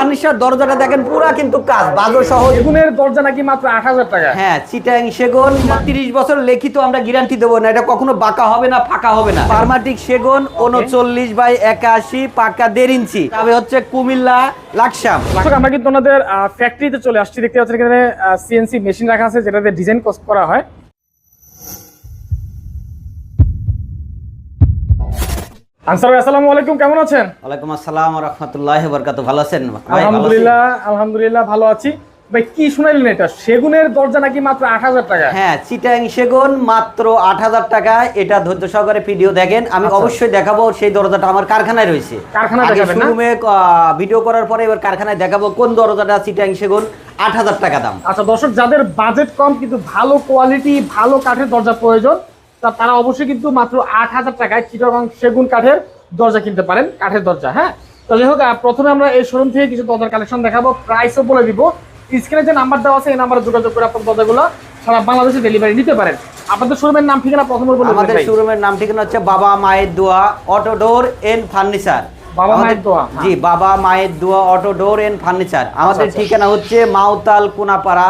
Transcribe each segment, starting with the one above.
বার্নিশার দরজাটা দেখেন পুরা কিন্তু কাজ বাজো সহ বেগুনের দরজা নাকি মাত্র আট হাজার টাকা? হ্যাঁ চিটাং সেগুন তিরিশ বছর লিখিত আমরা গ্যারান্টি দেবো না এটা কখনো বাঁকা হবে না ফাঁকা হবে না। পারমাটিক সেগুন উনচল্লিশ বাই একাশি পাকা দেড় ইঞ্চি। তবে হচ্ছে কুমিল্লা লাকসাম। আমরা কিন্তু ওনাদের ফ্যাক্টরিতে চলে আসছি। দেখতে পাচ্ছেন এখানে সিএনসি মেশিন রাখা আছে যেটাতে ডিজাইন করা হয়। আনসার আসসালামু আলাইকুম কেমন আছেন? ওয়ালাইকুম আসসালাম রহমতুল্লাহ বরকাত ভালো আছেন? ভালো আছেন? আলহামদুলিল্লাহ আলহামদুলিল্লাহ ভালো আছি। ভাই কি শুনাইলেন এটা? সেগুনের দরজা নাকি মাত্র আট হাজার টাকা? হ্যাঁ চিটাং সেগুন মাত্র আট হাজার টাকা। এটা ধৈর্য সহকারে ভিডিও দেখেন। আমি। অবশ্যই দেখাবো সেই দরজাটা আমার কারখানায় রয়েছে? শোরুমে ভিডিও করার পরে এবার কারখানায় দেখাবো কোন দরজাটা চিটাং সেগুন আট হাজার টাকা দাম। আচ্ছা দর্শক যাদের বাজেট কম কিন্তু ভালো কোয়ালিটি ভালো কাঠের দরজা প্রয়োজন তারা অবশ্যই কিন্তু মাত্র আট হাজার টাকায় চিটাগং সেগুন কাঠের দরজা কিনতে পারেন কাঠের দরজা হ্যাঁ? তো যাই হোক প্রথমে আমরা এই শোরুম থেকে কিছু দরজার কালেকশন দেখাবো প্রাইসও বলে দিব। স্ক্রিনে যে নাম্বার দেওয়া আছে এই নাম্বারে যোগাযোগ করে আপনার দরজাগুলো সারা বাংলাদেশে ডেলিভারি নিতে পারেন। আপনাদের শোরুমের নাম ঠিকানা প্রথমে বলে আমাদের শোরুমের নাম ঠিকানা হচ্ছে বাবা মায়ের দোয়া অটো ডোর এন্ড ফার্নিচার বাবা মায়ের দোয়া। জি বাবা মায়ের দোয়া অটো ডোর এন্ড ফার্নিচার আমাদের আচ্ছা। ঠিকানা হচ্ছে Mautal Konapara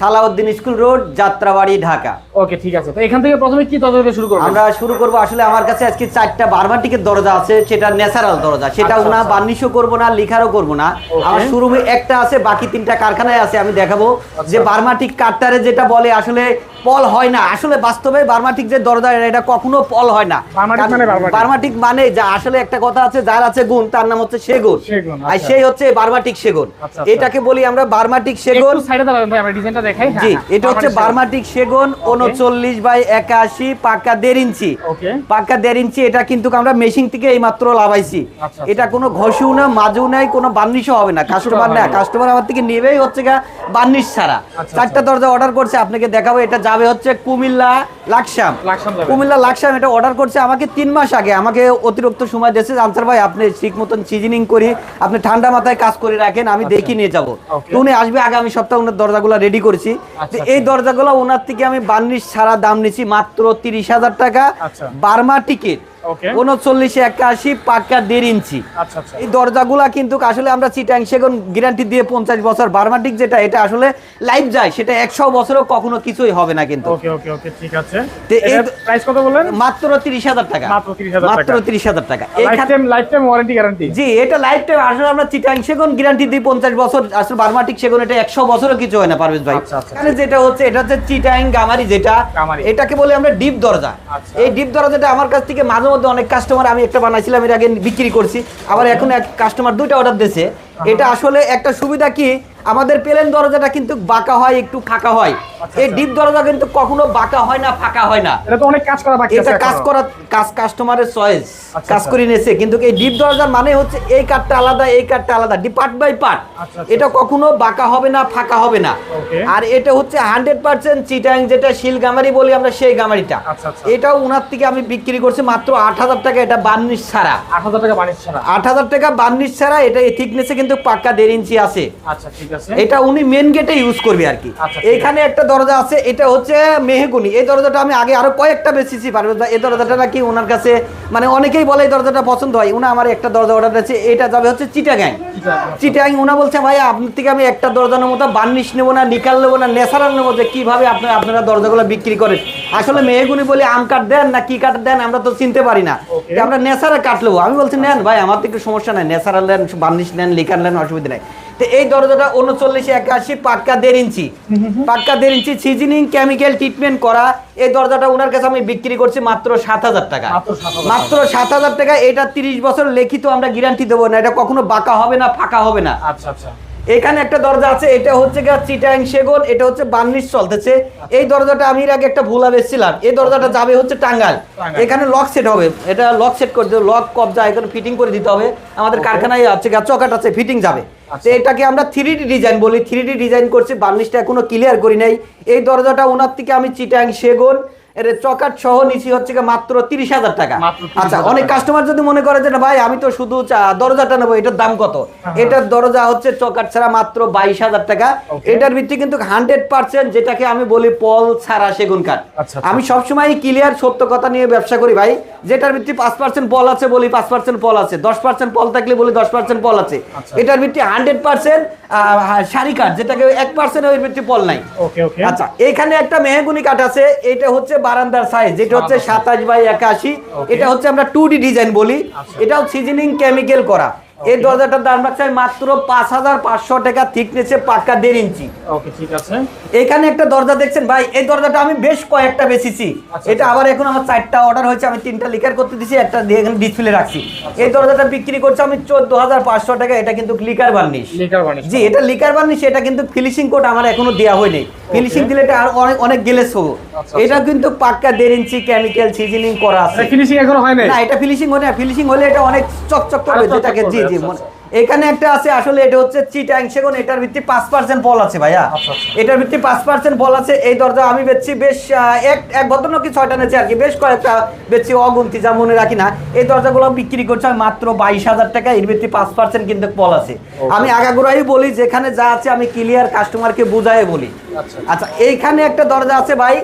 Salauddin school road Jatrabari Dhaka. Okay ঠিক আছে। তো এখান থেকে প্রথমে কি দরজা দিয়ে শুরু করব আমরা শুরু করব। আসলে আমার কাছে আজকে চারটা বারবাটিকের দরজা আছে সেটা ন্যাচারাল দরজা। সেটা আচ্ছা, না আচ্ছা। বার্নিশও করব না লিখারও করব না. আমার শোরুমে একটা আছে বাকি তিনটা কারখানায় আছে আমি দেখাবো। আচ্ছা। যে বারমাটিক কাটটারে যেটা বলে আসলে পল হয় না। আসলে বাস্তবে বার্মাটিক যে দরজা এটা কখনো পল হয় না। বার্মাটিক মানে বার্মাটিক। মানে যা আসলে একটা কথা আছে যার আছে গুণ তার নাম হচ্ছে সেগুন। আর আচ্ছা। সেই হচ্ছে বার্মাটিক সেগুন। আচ্ছা, আচ্ছা। এটাকে বলি আমরা বার্মাটিক সেগুন। হ্যাঁ, জি হ্যাঁ, এটা হচ্ছে বার্মাটিক সেগুন। উনচল্লিশ বাই একাশি পাকা দেড় ইঞ্চি। পাকা দেড় ইঞ্চি এটা কিন্তু আমরা মেশিন থেকে এই মাত্র লাভাইছি এটা কোনো ঘষু না মাজু নাই কোনো বার্নিশও হবে না। কাস্টমার না। কাস্টমার আমার থেকে নেবেই হচ্ছে গা বার্নিশ ছাড়া। চারটা দরজা অর্ডার করছে আপনাকে দেখাবো এটা যাবে হচ্ছে কুমিল্লা লাকসাম। কুমিল্লা লাকসাম এটা অর্ডার করছে আমাকে তিন মাস আগে। আমাকে অতিরিক্ত সময় দিয়েছে। আনসার ভাই আপনি ঠিক মতন সিজনিং করি আপনি ঠান্ডা মাথায় কাজ করে রাখেন আমি দেখি নিয়ে যাব. তো উনি আসবে আগামী সপ্তাহে ওনার দরজাগুলো রেডি করছি। আচ্ছা, এই দরজাগুলো ওনার থেকে আমি বান্নিশ ছাড়া দাম নিয়েছি মাত্র তিরিশ হাজার টাকা। আচ্ছা। বার্মা টিকিট উনচল্লিশে একাশি পাক্কা দেড় ইঞ্চি। আচ্ছা আচ্ছা। এই দরজাগুলা কিন্তু আসলে আমরা চিটাং সেগুন গ্যারান্টি দিয়ে পঞ্চাশ বছর বার্মাটিক যেটা এটা আসলে লাইফ যায় সেটা একশো বছরও কখনো কিছুই হবে না কিন্তু। ওকে ওকে ওকে ঠিক আছে। তো এই- এটার প্রাইস কত বললেন? মাত্র তিরিশ হাজার টাকা। মাত্র 30,000 টাকা। মাত্র তিরিশ হাজার টাকা। লাইফ এখানে time lifetime warranty guarantee জি এটা লাইফ টাইম আসলে আমরা চিটাং সেগুন গ্যারান্টি দিই পঞ্চাশ বছর আসলে বার্মাটিক সেগুন এটা একশো বছরও কিছু হয় না পারভেজ ভাই। আচ্ছা, যেটা হচ্ছে এটা হচ্ছে চিটাং গামারি যেটা। এটাকে বলি আমরা ডিপ দরজা। এই ডিপ দরজাটা আমার কাছ থেকে মাঝে মধ্যে অনেক কাস্টমার আমি একটা বানাইছিলাম, এর আগে বিক্রি করছি। আবার এখন এক কাস্টমার দুইটা অর্ডার দিয়েছে এটা আসলে একটা সুবিধা কি? আমাদের প্লেন দরজাটা কিন্তু বাঁকা হয় একটু ফাঁকা হয়। আচ্ছা, এই আচ্ছা। ডিপ দরজা কিন্তু কখনো বাঁকা হয় না ফাঁকা হয় না। এটা তো অনেক কাজ করা বাকি এটা কাজ করা কাজ কাস্টমারের চয়েস আচ্ছা, কাজ। করে নিয়েছে। কিন্তু এই ডিপ দরজার মানে হচ্ছে এই কাঠটা আলাদা এই কাঠটা আলাদা পার্ট বাই পার্ট। এটা কখনো বাঁকা হবে না ফাঁকা হবে না। আর এটা হচ্ছে হান্ড্রেড পার্সেন্ট চিটাং যেটা শিল গামারি বলি আমরা সেই গামারিটা। এটাও ওনার থেকে আমি বিক্রি করছি মাত্র আট হাজার টাকা এটা বার্নিশ ছাড়া। আট হাজার টাকা বানিশ ছাড়া। আট হাজার টাকা বার্নিশ ছাড়া এটা এই থিকনেসে কিন্তু পাক্কা দেড় ইঞ্চি আছে। আচ্ছা ঠিক আছে। এটা উনি মেন গেটে ইউজ করবে আর কি। আচ্ছা, ঠিক এইখানে একটা দরজা আছে এটা হচ্ছে মেহগুনি। এই দরজাটা আমি আগে আরও কয়েকটা বেশিছি পারবে? এই দরজাটা নাকি ওনার কাছে মানে অনেকেই বলে এই দরজাটা পছন্দ হয়। উনি আমার একটা দরজা অর্ডার আছে এটা যাবে হচ্ছে চিটাগাং। চিটাগাং। চিটাগাং উনা বলছে ভাই আপনার থেকে আমি একটা দরজার মতো বার্নিশ নেব না নিকাল নেব না ন্যাচারাল নেব যে কীভাবে আপনারা আপনারা দরজাগুলো বিক্রি করেন? আসলে মেহগুনি বলে আম কাঠ দেন না কি কাঠ দেন আমরা তো চিনতে পারি না। আমরা ন্যাচারাল কাঠ নেব। আমি বলছি নেন ভাই আমার থেকে সমস্যা নাই ন্যাচারাল নেন বার্নিশ নেন নেন অসুবিধা নাই। তো এই দরজাটা উনচল্লিশে একাশি পাক্কা দেড় ইঞ্চি। পাক্কা দেড় ইঞ্চি সিজনিং কেমিক্যাল ট্রিটমেন্ট করা। এই দরজাটা ওনার কাছে আমি বিক্রি করছি মাত্র সাত হাজার টাকা। মাত্র 7,000 মাত্র সাত হাজার টাকা এটা তিরিশ বছর লিখিত আমরা গ্যারান্টি দেবো না। এটা কখনো বাঁকা হবে না ফাঁকা হবে না। আচ্ছা আচ্ছা। এখানে একটা দরজা আছে এটা হচ্ছে গিয়ে চিটাং সেগুন এটা হচ্ছে বার্নিশ চলতেছে এই দরজাটা আমি আগে একটা ভুলা বেচছিলাম এই দরজাটা যাবে হচ্ছে টাঙ্গাল এখানে লক সেট হবে। এটা লক সেট করে দিতে লক কবজা এখানে ফিটিং করে দিতে হবে। আমাদের কারখানায় আছে গিয়ে চকাট আছে ফিটিং যাবে। তো আচ্ছা। এটাকে আমরা থ্রি ডি ডিজাইন বলি। থ্রি ডি ডিজাইন করছি বার্নিশটা এখনও ক্লিয়ার করি নাই। এই দরজাটা ওনার থেকে আমি চিটাং সেগুন এর চকাট সহ নিচি হচ্ছে মাত্র তিরিশ হাজার টাকা। আচ্ছা অনেক কাস্টমার যদি মনে করে যে ভাই আমি তো শুধু দরজাটা নেব এটার দাম কত? হ্যাঁ। এটার দরজা হচ্ছে চকাট ছাড়া মাত্র বাইশ হাজার টাকা। এটার ভিত্তি কিন্তু হান্ড্রেড পার্সেন্ট যেটাকে আমি বলি পল ছাড়া সেগুন কাঠ। আচ্ছা, আচ্ছা। আমি সবসময় ক্লিয়ার সত্য কথা নিয়ে ব্যবসা করি ভাই। যেটার ভিত্তি পাঁচ পার্সেন্ট পল আছে বলি পাঁচ পার্সেন্ট পল আছে। দশ পার্সেন্ট পল থাকলে বলি দশ পার্সেন্ট পল আছে। এটার ভিত্তি হান্ড্রেড পার্সেন্ট শাড়ি কাঠ যেটাকে এক পার্সেন্ট ওই ভিত্তি পল নাই। আচ্ছা এখানে একটা মেহগুনি কাঠ আছে এটা হচ্ছে বারান্দার সাইজ যেটা হচ্ছে সাতাশ বাই একাশি। এটা হচ্ছে আমরা টু ডি ডিজাইন বলি। আচ্ছা। এটাও সিজনিং কেমিক্যাল করা। এই দরজাটার দাম রাখছে মাত্র পাঁচ হাজার পাঁচশো টাকা থিকনেসে পাক্কা দেড় ইঞ্চি। ওকে ঠিক আছে। এখানে একটা দরজা দেখছেন ভাই এই দরজাটা আমি বেশ কয়েকটা বেচেছি আচ্ছা, এটা আবার এখন আমার চারটা অর্ডার হয়েছে আমি তিনটা লিকার করতে দিছি একটা এখানে ডিসপ্লে রাখছি। এই দরজাটা বিক্রি করছে আমি চোদ্দ হাজার পাঁচশো টাকা এটা কিন্তু লিকার বার্নিশ লিকার জি এটা লিকার বার্নিশ এটা কিন্তু ফিনিশিং কোড আমার এখনও দেওয়া হয়নি। ফিনিশিং দিলে এটা আর অনেক হব আচ্ছা, এটা কিন্তু পাক্কা দেড় ইঞ্চি কেমিক্যাল সিজনিং করা আছে। ফিনিশিং এখনও হয় না এটা ফিনিশিং হলে ফিনিশিং হলে এটা অনেক চকচক করবে যেটাকে জি করবে, জি আচ্ছা, আচ্ছা। এখানে একটা আছে আসলে এটা হচ্ছে চিটাং সেগুন এটার ভিত্তি পাঁচ পার্সেন্ট ফল আছে ভাইয়া। আচ্ছা। এটার ভিত্তি পাঁচ পার্সেন্ট ফল আছে এই দরজা আমি বেচছি বেশ এক এক ভদ্রলোক কি ছয়টা নেছে আর কি বেশ কয়েকটা বেচছি অগুন্তি যা মনে রাখি না। এই দরজাগুলো বিক্রি করছে আমি মাত্র বাইশ হাজার টাকা এর ভিত্তি পাঁচ পার্সেন্ট কিন্তু ফল আছে। আমি আগাগোড়াই বলি যেখানে যা আছে আমি ক্লিয়ার কাস্টমারকে বুঝাই বলি। আচ্ছা। আচ্ছা এইখানে একটা দরজা আছে ভাই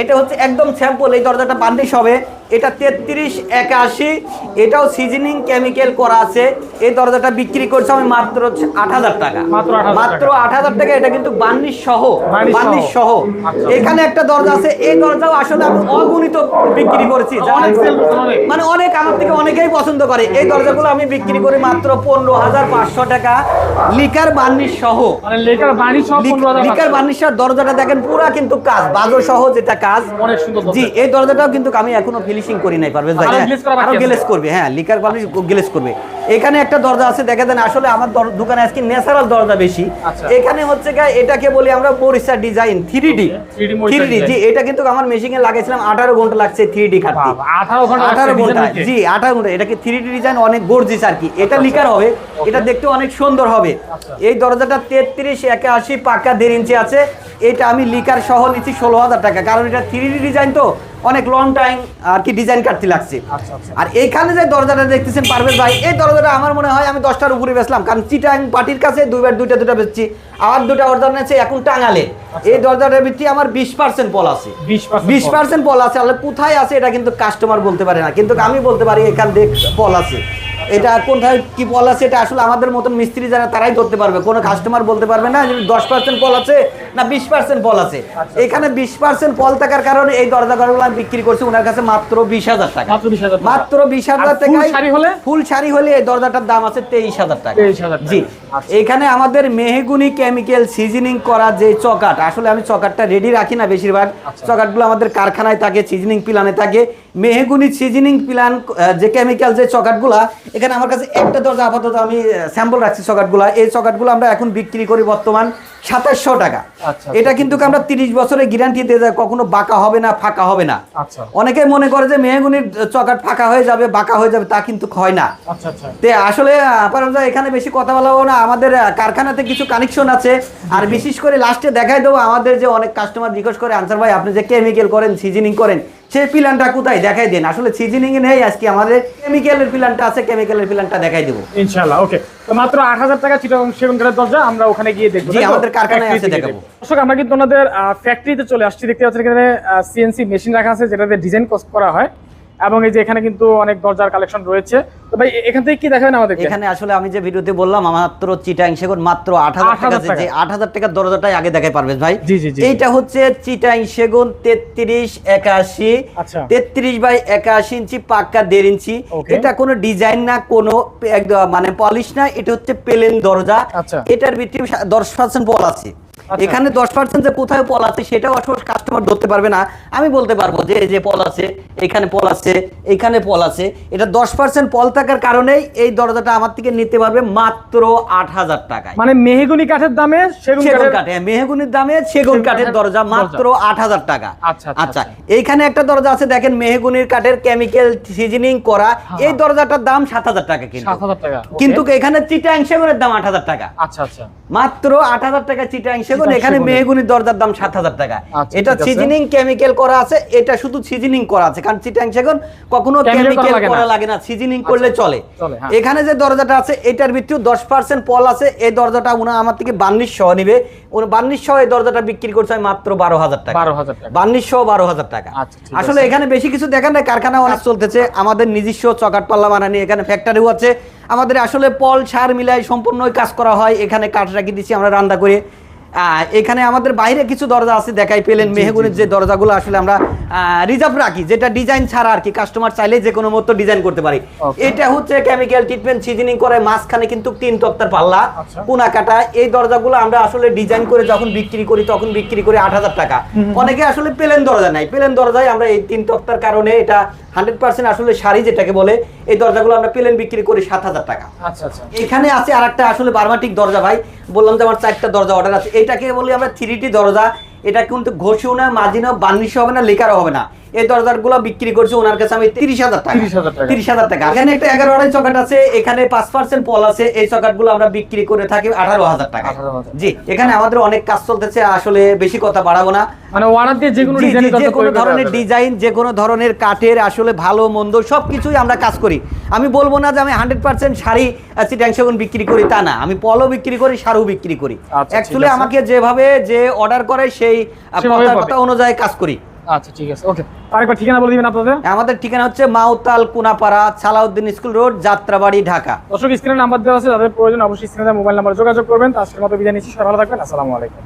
এটা হচ্ছে একদম স্যাম্পল এই দরজাটা বান্ডিশ হবে। এটা তেত্রিশ একাশি এটাও সিজনিং কেমিক্যাল করা আছে। এই দরজাটা বিক্রি করছে আমি মাত্র আট হাজার টাকা। মাত্র আট হাজার টাকা। এটা কিন্তু বান্ডিশ সহ। বার্নিশ সহ। আচ্ছা। এখানে একটা দরজা আছে এই দরজাও আসলে আমি অগণিত বিক্রি করেছি। মানে অনেক আমার থেকে অনেকেই পছন্দ করে। এই দরজাগুলো আমি বিক্রি করি মাত্র পনেরো হাজার পাঁচশো টাকা। লিকার বার্নিশ সহ। মানে লিকার বার্নিশার দরজাটা দেখেন পুরা কিন্তু কাজ বাজো সহ যেটা কাজ। অনেক সুন্দর জি এই দরজাটাও কিন্তু আমি এখনও ফিনিশিং করি নাই পারবেন ভাই আরও হ্যাঁ। গ্লেস করবে হ্যাঁ লিকার বার্নিশ গ্লেস করবে। এখানে একটা দরজা আছে দেখা দেন আসলে আমার দোকানে আজকে ন্যাচারাল দরজা বেশি। আচ্ছা। এখানে হচ্ছে এটাকে বলি আমরা মরিসা ডিজাইন থ্রি ডি 3D মরিচা থ্রি ডি জি এটা কিন্তু আমার মেশিনে লাগাইছিলাম আঠারো ঘণ্টা লাগছে থ্রি ডি কাটতে বাবা, 18 ঘণ্টা আঠারো ঘণ্টা জি আঠারো ঘণ্টা। এটাকে থ্রি ডি ডিজাইন অনেক গর্জিস আর কি। এটা লিকার হবে এটা দেখতে অনেক সুন্দর হবে। আচ্ছা। এই দরজাটা তেত্রিশ একাশি পাকা দেড় ইঞ্চি আছে। এটা আমি লিকার সহ নিচ্ছি ষোলো হাজার টাকা। কারণ এটা থ্রি ডি ডিজাইন তো অনেক লং টাইম আর কি ডিজাইন কাটতে লাগছে। আচ্ছা, আচ্ছা। আর এইখানে যে দরজাটা দেখতেছেন পারভেজ ভাই এই দরজাটা আমার মনে হয় আমি দশটার উপরে বেচলাম কারণ চিটাং পার্টির কাছে দুইবার দুইটা দুটা বেচছি আবার দুটা অর্ডার নিয়েছে এখন টাঙালে এই দরজাটার ভিত্তি আমার বিশ পার্সেন্ট পল আছে। বিশ পার্সেন্ট পল আছে তাহলে কোথায় আছে এটা কিন্তু কাস্টমার বলতে পারে না কিন্তু আমি বলতে পারি এখান দেখ পল আছে। এটা কোথায় কি পল আছে এটা আসলে আমাদের মতন মিস্ত্রি যারা তারাই ধরতে পারবে। কোনো কাস্টমার বলতে পারবে না যে দশ পার্সেন্ট পল আছে না বিশ পার্সেন্ট পল আছে। এখানে বিশ পার্সেন্ট পল থাকার কারণে এই দরজা ঘরগুলো আমি বিক্রি করছি ওনার কাছে মাত্র বিশ হাজার টাকা। মাত্র 20,000 টাকা। মাত্র বিশ হাজার হলে? ফুল শাড়ি হলে এই দরজাটার দাম আছে তেইশ হাজার টাকা। জি। আচ্ছা। এখানে আমাদের মেহগুনি কেমিক্যাল সিজনিং করা যে চকাট আসলে আমি চকাটটা রেডি রাখি না বেশিরভাগ। আচ্ছা। চকাটগুলো আমাদের কারখানায় থাকে সিজনিং প্ল্যানে থাকে। মেহেগুনি সিজনিং প্ল্যান যে কেমিক্যাল যে চকাটগুলা এখানে আমার কাছে একটা দরজা আপাতত আমি স্যাম্পল রাখছি চকাটগুলা। এই চকাটগুলো আমরা এখন বিক্রি করি বর্তমান সাতাশশো টাকা। আচ্ছা, এটা কিন্তু আমরা তিরিশ বছরের গ্যারান্টি দিয়ে যায় কখনো বাঁকা হবে না ফাঁকা হবে না? আচ্ছা। অনেকে মনে করে যে মেহগুনির চকাট ফাঁকা হয়ে যাবে বাঁকা হয়ে যাবে তা কিন্তু হয় না। আচ্ছা আচ্ছা। তে আসলে পারমদা এখানে বেশি কথা বলা না আমাদের কারখানাতে কিছু কানেকশন আছে। আর বিশেষ করে লাস্টে দেখাই দেবো আমাদের যে অনেক কাস্টমার রিকোয়েস্ট করে আনসার ভাই আপনি যে কেমিক্যাল করেন সিজনিং করেন সেই প্ল্যানটা কোথায়? দেখাই দেন। আসলে সিজনিং এ নেই আজকে আমাদের কেমিক্যালের প্ল্যানটা আছে কেমিক্যালের প্ল্যানটা দেখাই দেবো। ইনশাআল্লাহ ওকে তো মাত্র আট হাজার টাকা চিটাগং সেগুন কাঠের দরজা আমরা ওখানে গিয়ে দেখব জি, আমাদের কারখানায় আছে, দেখাবো। দর্শক আমরা কিন্তু ওনাদের ফ্যাক্টরিতে চলে আসছি। দেখতে পাচ্ছেন এখানে সিএনসি মেশিন রাখা আছে যেটাতে ডিজাইন করা হয়। এবং এই যে এখানে কিন্তু অনেক দরজার কালেকশন রয়েছে। ভাই এ- এখান থেকে কি দেখাবেন আমাদেরকে এখানে আসলে আমি যে ভিডিওতে বললাম মাত্র চিটাং সেগুন মাত্র 8,000 টাকা যে আট হাজার টাকার দরজাটাই আগে দেখাই পারবেন ভাই জি, জি, জি। এইটা হচ্ছে চিটাং সেগুন তেত্রিশ একাশি আচ্ছা। তেত্রিশ বাই একাশি ইঞ্চি পাক্কা দেড় ইঞ্চি এটা কোনো ডিজাইন না কোনো একদম মানে পলিশ না এটা হচ্ছে প্লেন দরজা আচ্ছা। এটার ভিতরে দশ পার্সেন্ট বল আছে। এখানে দশ পার্সেন্ট যে কোথায় পল আছে সেটাও আসলে কাস্টমার ধরতে পারবে না। আমি বলতে পারব যে এই যে পল আছে এখানে পল আছে এখানে পল আছে এটা দশ পার্সেন্ট পল থাকার কারণেই এই দরজাটা আমার থেকে নিতে পারবে মাত্র আট হাজার টাকায়। মানে মেহগুনি কাঠের দামে সেগুন কাঠে মেহগুনির দামে সেগুন কাঠের দরজা। মাত্র আট হাজার টাকা। আচ্ছা, আচ্ছা, আচ্ছা। আচ্ছা। এইখানে একটা দরজা আছে দেখেন মেহগুনির কাঠের কেমিক্যাল সিজনিং করা। এই দরজাটার দাম সাত হাজার টাকা কিন্তু। কিন্তু এখানে চিটাং সেগুনের দাম আট হাজার টাকা। আচ্ছা আচ্ছা। মাত্র আট হাজার টাকা চিটাং চিটাং এখানে। মেহগুনির দরজার দাম সাত হাজার টাকা। আচ্ছা, এটা সিজনিং কেমিক্যাল করা আছে এটা শুধু সিজনিং করা আছে। কারণ চিটাং সেগুন কখনো কেমিক্যাল করা লাগে না সিজনিং করলে আচ্ছা, চলে। হ্যাঁ। এখানে যে দরজাটা আছে এটার ভিতরেও দশ পার্সেন্ট পল আছে। এই দরজাটা উনি আমার থেকে বার্নিশ সহ নিবে। উনি বার্নিশ সহ এই দরজাটা বিক্রি করছে মাত্র বারো হাজার টাকা। বারো হাজার টাকা। বার্নিশ সহ বারো হাজার টাকা। আচ্ছা, আসলে এখানে বেশি কিছু দেখেন না কারখানা অনেক চলতেছে। আমাদের নিজস্ব চকাট পাল্লা বানানি এখানে ফ্যাক্টরিও আছে। আমাদের আসলে পল সার মিলাই সম্পূর্ণ কাজ করা হয়। এখানে কাঠ রাখি দিচ্ছি আমরা রান্না করে। এখানে আমাদের বাইরে কিছু দরজা আছে দেখাই পেলেন মেহগুনের যে দরজাগুলো আসলে আমরা রিজার্ভ রাখি যেটা ডিজাইন ছাড়া আর কি কাস্টমার চাইলে যে কোনো মতো ডিজাইন করতে পারি। এটা হচ্ছে কেমিক্যাল ট্রিটমেন্ট সিজনিং করে মাঝখানে কিন্তু তিন তক্তার পাল্লা আচ্ছা। পুনা কাটা। এই দরজাগুলো আমরা আসলে ডিজাইন করে যখন বিক্রি করি তখন বিক্রি করি আট হাজার টাকা। অনেকে আসলে প্লেন দরজা নাই। প্লেন দরজায় আমরা এই তিন তক্তার কারণে এটা হান্ড্রেড পার্সেন্ট আসলে শাড়ি যেটাকে বলে এই দরজাগুলো আমরা প্লেন বিক্রি করি সাত হাজার টাকা। আচ্ছা আচ্ছা। এখানে আছে আর একটা আসলে বার্মাটিক দরজা ভাই। বললাম যে আমার চারটা দরজা অর্ডার আছে। এটাকে বলি আমরা থ্রি দরজা। এটা কিন্তু ঘোষণা না বার্নিশও হবে না লেকারও হবে না। এই দরজাগুলো বিক্রি করছি ওনার কাছে আমি তিরিশ হাজার টাকা। তিরিশ হাজার টাকা। এখানে একটা এগারো আড়াই চকাট আছে এখানে পাঁচ পার্সেন্ট পল আছে এই চকাটগুলো আমরা বিক্রি করে থাকি আঠারো হাজার টাকা জি এখানে আমাদের অনেক কাজ চলতেছে আসলে বেশি কথা বাড়াবো না। মানে ওয়ারার দিয়ে যে কোনো জি, জি, ডিজাইনের যে কোনো ধরনের ডিজাইন যে কোনো ধরনের কাঠের আসলে ভালো মন্দ সব কিছুই আমরা কাজ করি। আমি বলব না যে আমি হান্ড্রেড পার্সেন্ট শাড়ি চিটাং সেগুন বিক্রি করি তা না। আমি পলও বিক্রি করি শাড়িও বিক্রি করি। আচ্ছা, অ্যাকচুয়ালি আমাকে যেভাবে যে অর্ডার করে সেই। কথা অনুযায়ী কাজ করি। আচ্ছা ঠিক আছে। ওকে আরেকবার ঠিকানা বলে দিবেন আপনাদের? আমাদের ঠিকানা হচ্ছে মাউতাল কুনাপাড়া সালাউদ্দিন স্কুল রোড যাত্রাবাড়ি ঢাকা। দর্শক স্ক্রিনে নাম্বার দেওয়া আছে যাদের প্রয়োজন অবশ্যই স্ক্রিনে মোবাইল নাম্বার যোগাযোগ করবেন। আজকের মতো বিদায় নিচ্ছি সবাই ভালো থাকবেন আসসালামু আলাইকুম।